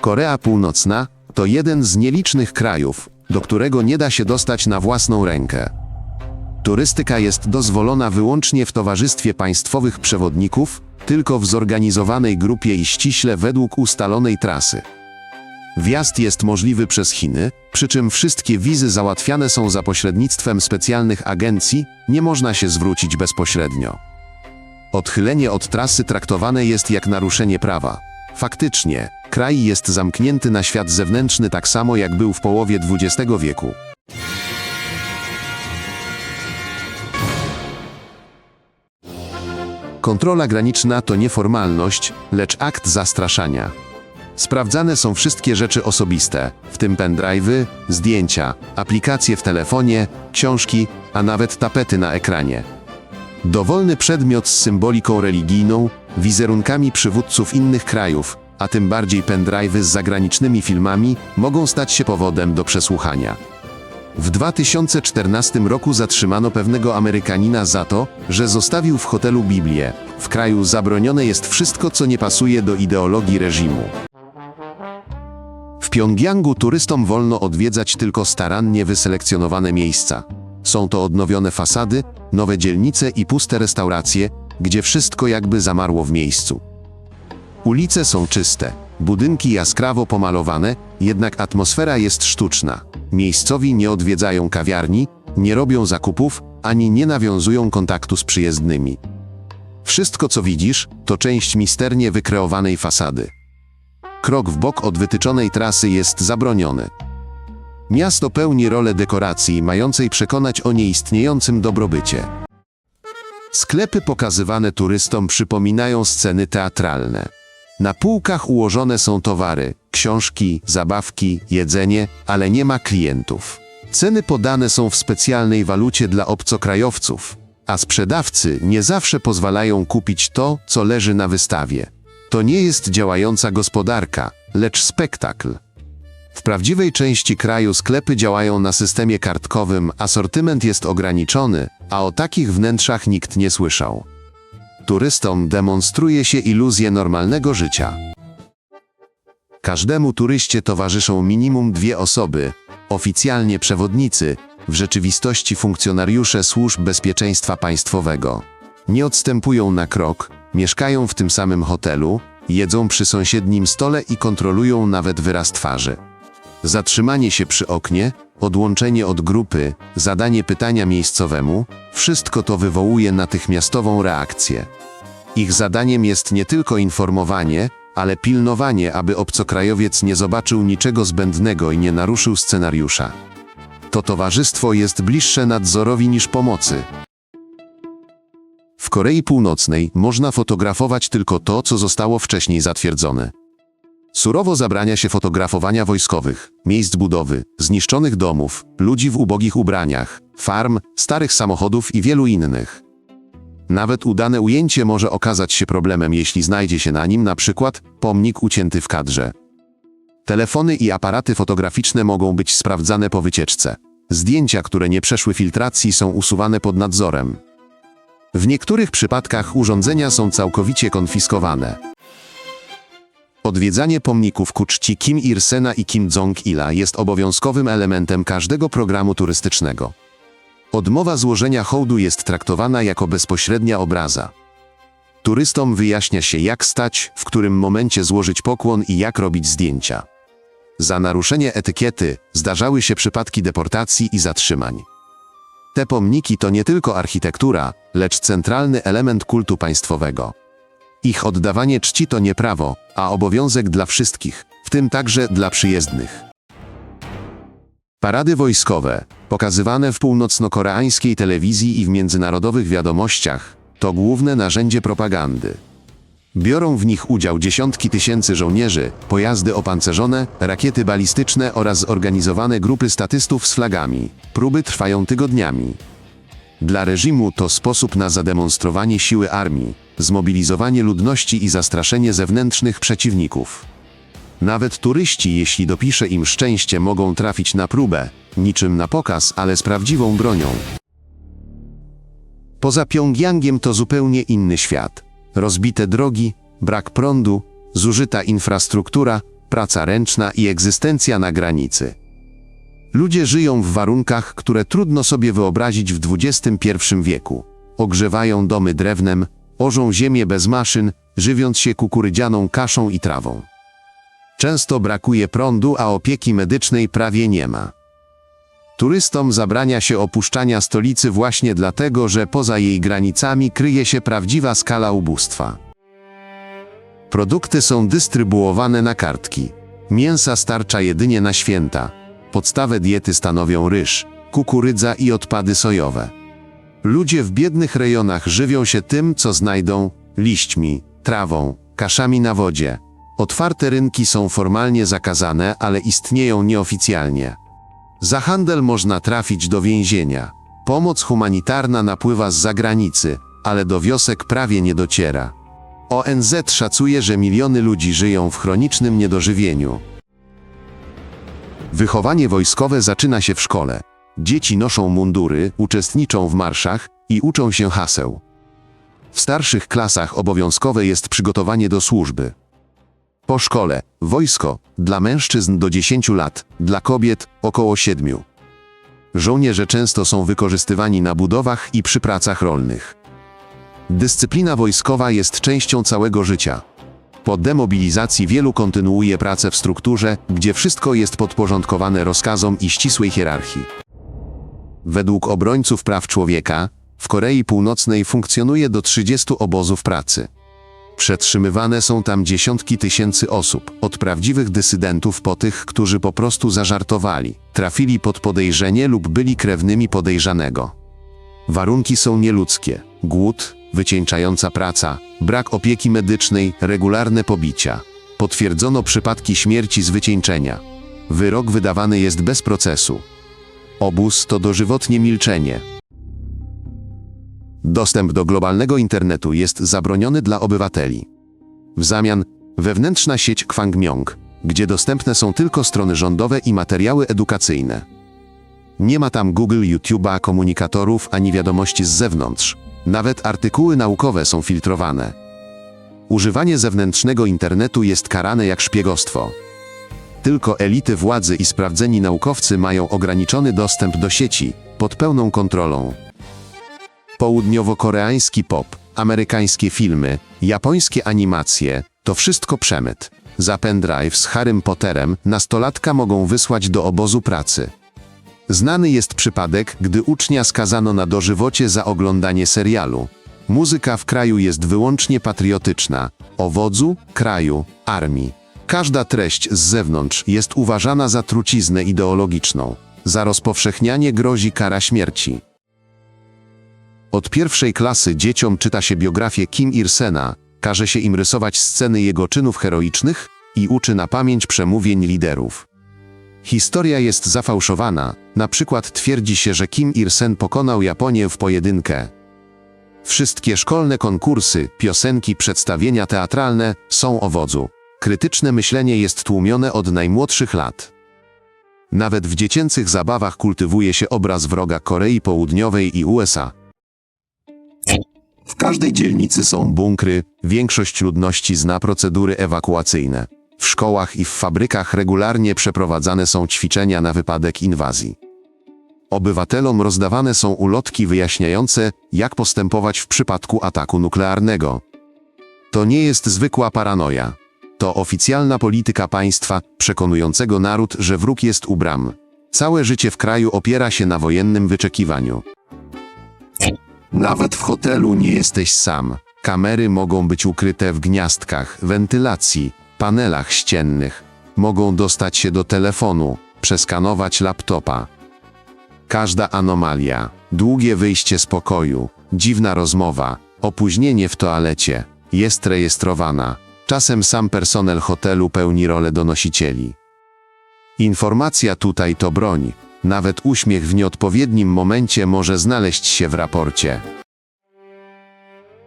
Korea Północna to jeden z nielicznych krajów, do którego nie da się dostać na własną rękę. Turystyka jest dozwolona wyłącznie w towarzystwie państwowych przewodników, tylko w zorganizowanej grupie i ściśle według ustalonej trasy. Wjazd jest możliwy przez Chiny, przy czym wszystkie wizy załatwiane są za pośrednictwem specjalnych agencji, nie można się zwrócić bezpośrednio. Odchylenie od trasy traktowane jest jak naruszenie prawa. Faktycznie, kraj jest zamknięty na świat zewnętrzny tak samo jak był w połowie XX wieku. Kontrola graniczna to nie formalność, lecz akt zastraszania. Sprawdzane są wszystkie rzeczy osobiste, w tym pendrive'y, zdjęcia, aplikacje w telefonie, książki, a nawet tapety na ekranie. Dowolny przedmiot z symboliką religijną, wizerunkami przywódców innych krajów, a tym bardziej pendrive'y z zagranicznymi filmami, mogą stać się powodem do przesłuchania. W 2014 roku zatrzymano pewnego Amerykanina za to, że zostawił w hotelu Biblię. W kraju zabronione jest wszystko, co nie pasuje do ideologii reżimu. W Pjongjangu turystom wolno odwiedzać tylko starannie wyselekcjonowane miejsca. Są to odnowione fasady, nowe dzielnice i puste restauracje, gdzie wszystko jakby zamarło w miejscu. Ulice są czyste, budynki jaskrawo pomalowane, jednak atmosfera jest sztuczna. Miejscowi nie odwiedzają kawiarni, nie robią zakupów, ani nie nawiązują kontaktu z przyjezdnymi. Wszystko, co widzisz, to część misternie wykreowanej fasady. Krok w bok od wytyczonej trasy jest zabroniony. Miasto pełni rolę dekoracji mającej przekonać o nieistniejącym dobrobycie. Sklepy pokazywane turystom przypominają sceny teatralne. Na półkach ułożone są towary, książki, zabawki, jedzenie, ale nie ma klientów. Ceny podane są w specjalnej walucie dla obcokrajowców, a sprzedawcy nie zawsze pozwalają kupić to, co leży na wystawie. To nie jest działająca gospodarka, lecz spektakl. W prawdziwej części kraju sklepy działają na systemie kartkowym, asortyment jest ograniczony, a o takich wnętrzach nikt nie słyszał. Turystom demonstruje się iluzję normalnego życia. Każdemu turyście towarzyszą minimum dwie osoby, oficjalnie przewodnicy, w rzeczywistości funkcjonariusze służb bezpieczeństwa państwowego. Nie odstępują na krok, mieszkają w tym samym hotelu, jedzą przy sąsiednim stole i kontrolują nawet wyraz twarzy. Zatrzymanie się przy oknie, odłączenie od grupy, zadanie pytania miejscowemu wszystko to wywołuje natychmiastową reakcję. Ich zadaniem jest nie tylko informowanie, ale pilnowanie, aby obcokrajowiec nie zobaczył niczego zbędnego i nie naruszył scenariusza. To towarzystwo jest bliższe nadzorowi niż pomocy. W Korei Północnej można fotografować tylko to, co zostało wcześniej zatwierdzone. Surowo zabrania się fotografowania wojskowych, miejsc budowy, zniszczonych domów, ludzi w ubogich ubraniach, farm, starych samochodów i wielu innych. Nawet udane ujęcie może okazać się problemem, jeśli znajdzie się na nim na przykład pomnik ucięty w kadrze. Telefony i aparaty fotograficzne mogą być sprawdzane po wycieczce. Zdjęcia, które nie przeszły filtracji, są usuwane pod nadzorem. W niektórych przypadkach urządzenia są całkowicie konfiskowane. Odwiedzanie pomników ku czci Kim Ir-sena i Kim Jong-ila jest obowiązkowym elementem każdego programu turystycznego. Odmowa złożenia hołdu jest traktowana jako bezpośrednia obraza. Turystom wyjaśnia się, jak stać, w którym momencie złożyć pokłon i jak robić zdjęcia. Za naruszenie etykiety zdarzały się przypadki deportacji i zatrzymań. Te pomniki to nie tylko architektura, lecz centralny element kultu państwowego. Ich oddawanie czci to nie prawo, a obowiązek dla wszystkich, w tym także dla przyjezdnych. Parady wojskowe, pokazywane w północno-koreańskiej telewizji i w międzynarodowych wiadomościach, to główne narzędzie propagandy. Biorą w nich udział dziesiątki tysięcy żołnierzy, pojazdy opancerzone, rakiety balistyczne oraz zorganizowane grupy statystów z flagami. Próby trwają tygodniami. Dla reżimu to sposób na zademonstrowanie siły armii, zmobilizowanie ludności i zastraszenie zewnętrznych przeciwników. Nawet turyści, jeśli dopisze im szczęście, mogą trafić na próbę, niczym na pokaz, ale z prawdziwą bronią. Poza Pjongjangiem to zupełnie inny świat. Rozbite drogi, brak prądu, zużyta infrastruktura, praca ręczna i egzystencja na granicy. Ludzie żyją w warunkach, które trudno sobie wyobrazić w XXI wieku. Ogrzewają domy drewnem, orzą ziemię bez maszyn, żywiąc się kukurydzianą kaszą i trawą. Często brakuje prądu, a opieki medycznej prawie nie ma. Turystom zabrania się opuszczania stolicy właśnie dlatego, że poza jej granicami kryje się prawdziwa skala ubóstwa. Produkty są dystrybuowane na kartki. Mięsa starcza jedynie na święta. Podstawę diety stanowią ryż, kukurydza i odpady sojowe. Ludzie w biednych rejonach żywią się tym, co znajdą liśćmi, trawą, kaszami na wodzie. Otwarte rynki są formalnie zakazane, ale istnieją nieoficjalnie. Za handel można trafić do więzienia. Pomoc humanitarna napływa z zagranicy, ale do wiosek prawie nie dociera. ONZ szacuje, że miliony ludzi żyją w chronicznym niedożywieniu. Wychowanie wojskowe zaczyna się w szkole. Dzieci noszą mundury, uczestniczą w marszach i uczą się haseł. W starszych klasach obowiązkowe jest przygotowanie do służby. Po szkole wojsko dla mężczyzn do 10 lat, dla kobiet około 7. Żołnierze często są wykorzystywani na budowach i przy pracach rolnych. Dyscyplina wojskowa jest częścią całego życia. Po demobilizacji wielu kontynuuje pracę w strukturze, gdzie wszystko jest podporządkowane rozkazom i ścisłej hierarchii. Według obrońców praw człowieka, w Korei Północnej funkcjonuje do 30 obozów pracy. Przetrzymywane są tam dziesiątki tysięcy osób, od prawdziwych dysydentów po tych, którzy po prostu zażartowali, trafili pod podejrzenie lub byli krewnymi podejrzanego. Warunki są nieludzkie: głód, wycieńczająca praca, brak opieki medycznej, regularne pobicia. Potwierdzono przypadki śmierci z wycieńczenia. Wyrok wydawany jest bez procesu. Obóz to dożywotnie milczenie. Dostęp do globalnego internetu jest zabroniony dla obywateli. W zamian wewnętrzna sieć Kwangmyong, gdzie dostępne są tylko strony rządowe i materiały edukacyjne. Nie ma tam Google, YouTube'a, komunikatorów ani wiadomości z zewnątrz. Nawet artykuły naukowe są filtrowane. Używanie zewnętrznego internetu jest karane jak szpiegostwo. Tylko elity władzy i sprawdzeni naukowcy mają ograniczony dostęp do sieci pod pełną kontrolą. Południowo-koreański pop, amerykańskie filmy, japońskie animacje to wszystko przemyt. Za pendrive z Harrym Potterem nastolatka mogą wysłać do obozu pracy. Znany jest przypadek, gdy ucznia skazano na dożywocie za oglądanie serialu. Muzyka w kraju jest wyłącznie patriotyczna o wodzu, kraju, armii. Każda treść z zewnątrz jest uważana za truciznę ideologiczną. Za rozpowszechnianie grozi kara śmierci. Od pierwszej klasy dzieciom czyta się biografię Kim Il-sena, każe się im rysować sceny jego czynów heroicznych i uczy na pamięć przemówień liderów. Historia jest zafałszowana, na przykład twierdzi się, że Kim Il-sen pokonał Japonię w pojedynkę. Wszystkie szkolne konkursy, piosenki, przedstawienia teatralne są o. Krytyczne myślenie jest tłumione od najmłodszych lat. Nawet w dziecięcych zabawach kultywuje się obraz wroga Korei Południowej i USA. W każdej dzielnicy są bunkry, większość ludności zna procedury ewakuacyjne. W szkołach i w fabrykach regularnie przeprowadzane są ćwiczenia na wypadek inwazji. Obywatelom rozdawane są ulotki wyjaśniające, jak postępować w przypadku ataku nuklearnego. To nie jest zwykła paranoja. To oficjalna polityka państwa przekonującego naród, że wróg jest u bram. Całe życie w kraju opiera się na wojennym wyczekiwaniu. Nawet w hotelu nie jesteś sam. Kamery mogą być ukryte w gniazdkach, wentylacji, panelach ściennych. Mogą dostać się do telefonu, przeskanować laptopa. Każda anomalia, długie wyjście z pokoju, dziwna rozmowa, opóźnienie w toalecie jest rejestrowana. Czasem sam personel hotelu pełni rolę donosicieli. Informacja tutaj to broń. Nawet uśmiech w nieodpowiednim momencie może znaleźć się w raporcie.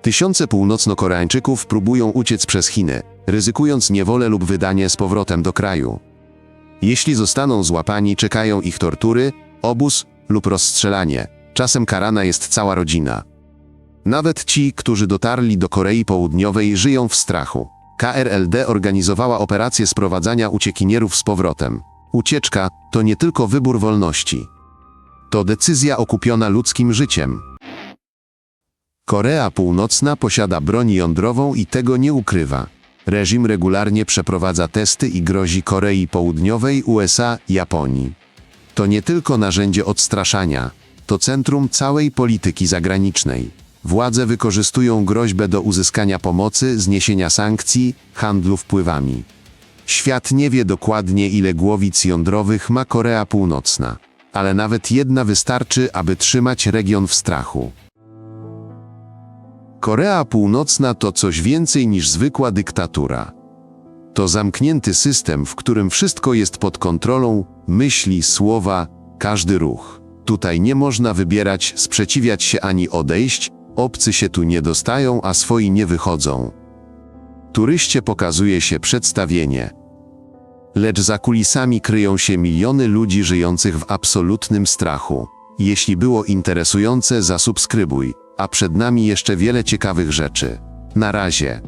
Tysiące północno-koreańczyków próbują uciec przez Chiny, ryzykując niewolę lub wydanie z powrotem do kraju. Jeśli zostaną złapani, czekają ich tortury, obóz lub rozstrzelanie. Czasem karana jest cała rodzina. Nawet ci, którzy dotarli do Korei Południowej, żyją w strachu. KRLD organizowała operację sprowadzania uciekinierów z powrotem. Ucieczka to nie tylko wybór wolności. To decyzja okupiona ludzkim życiem. Korea Północna posiada broń jądrową i tego nie ukrywa. Reżim regularnie przeprowadza testy i grozi Korei Południowej, USA, Japonii. To nie tylko narzędzie odstraszania, to centrum całej polityki zagranicznej. Władze wykorzystują groźbę do uzyskania pomocy, zniesienia sankcji, handlu wpływami. Świat nie wie dokładnie, ile głowic jądrowych ma Korea Północna, ale nawet jedna wystarczy, aby trzymać region w strachu. Korea Północna to coś więcej niż zwykła dyktatura. To zamknięty system, w którym wszystko jest pod kontrolą, myśli, słowa, każdy ruch. Tutaj nie można wybierać, sprzeciwiać się ani odejść, obcy się tu nie dostają, a swoi nie wychodzą. Turyście pokazuje się przedstawienie. Lecz za kulisami kryją się miliony ludzi żyjących w absolutnym strachu. Jeśli było interesujące, zasubskrybuj, a przed nami jeszcze wiele ciekawych rzeczy. Na razie.